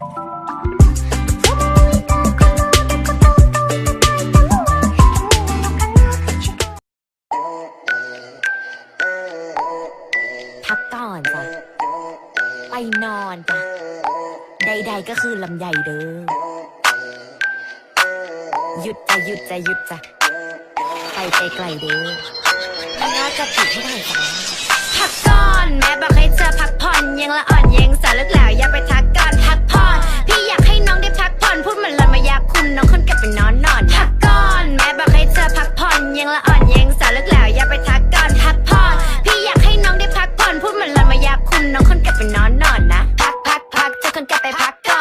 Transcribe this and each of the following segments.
พักก่อนจ้ะ ไปนอนจ้ะ ใดๆก็คือลำใหญ่เด้อ หยุดจะหยุดจะหยุดจ้ะ ไปไกลๆเด้อน่าจะติดให้ได้จ้ะพักก่อนแม่บอกให้เธอพักผ่อนยังละอ่อนยังสารลึกแล้วอย่าไป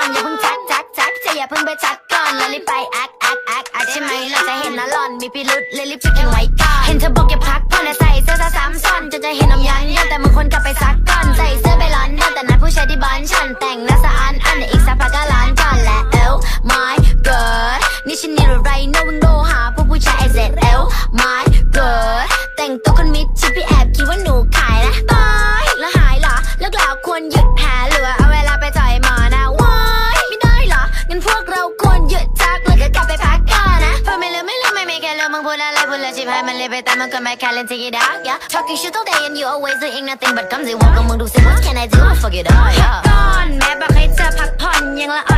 อนอย่าเพิ่งจักจักจักจะอย่าเพิ่งไปจัดก่อนแล้วรีบไปอักอักอักอักใช่ไหมเราจะเห็นนะหล่อนมีพิรุษเลยรีบจะกินไว้ก่อนเห็นเธอบอกอย่าพักผ่อนและใส่เสื้อซะซ้ำซ้อนจนจะเห็นน้ำยันยันแต่มึงคนกลับไปซักก่อนใส่เสื้อไปร้อนนั่นแต่นัดผู้ชายที่บ้านฉันแต่งหน้าสะอาดอันเดี๋ยวอีกสักพักก็ร้านก่อนและเอล my god นี่ฉันนี่อะไร no no หาพวกผู้ชาย Z L my god แต่งตัวคนมิดชิปพี่แอบคิดว่าหนูขายนะ ปตามมันก็ไม่แค่เล่น take it out yeah talking shit all day and you always doing nothing but comes in walk กับมึงดูสิ what can I do fuck it all yeah ก่อนแม่บอกให้เธอพักผ่อนยังละอ่อน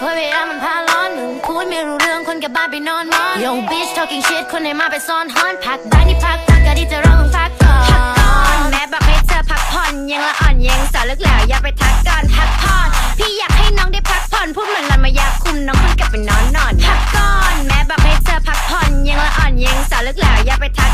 เพราะเวลามันพาร้อนมึงพูดไม่รู้เรื่องคนกับบ้านไปนอนมอน Yo bitch talking shit คนไหนมาไปซ่อนฮอนพักได้นี่พักพักก็ที่จะร้องมึงพักก่อนพักก่อนแม่บอกให้เธอพักผ่อนยังละอ่อนยังสาวลึกแล้วอย่าไปทักก่อนพักผ่อนพี่อยากให้น้องได้พักผ่อนพูดเหมือนลันมายาคุมน้องคนกลับไปนอนนอนพักก่อนแม่บอกให้เธอพักผ่อนยังละอ่อนยังสาวลึกแล้วอย่าไปทัก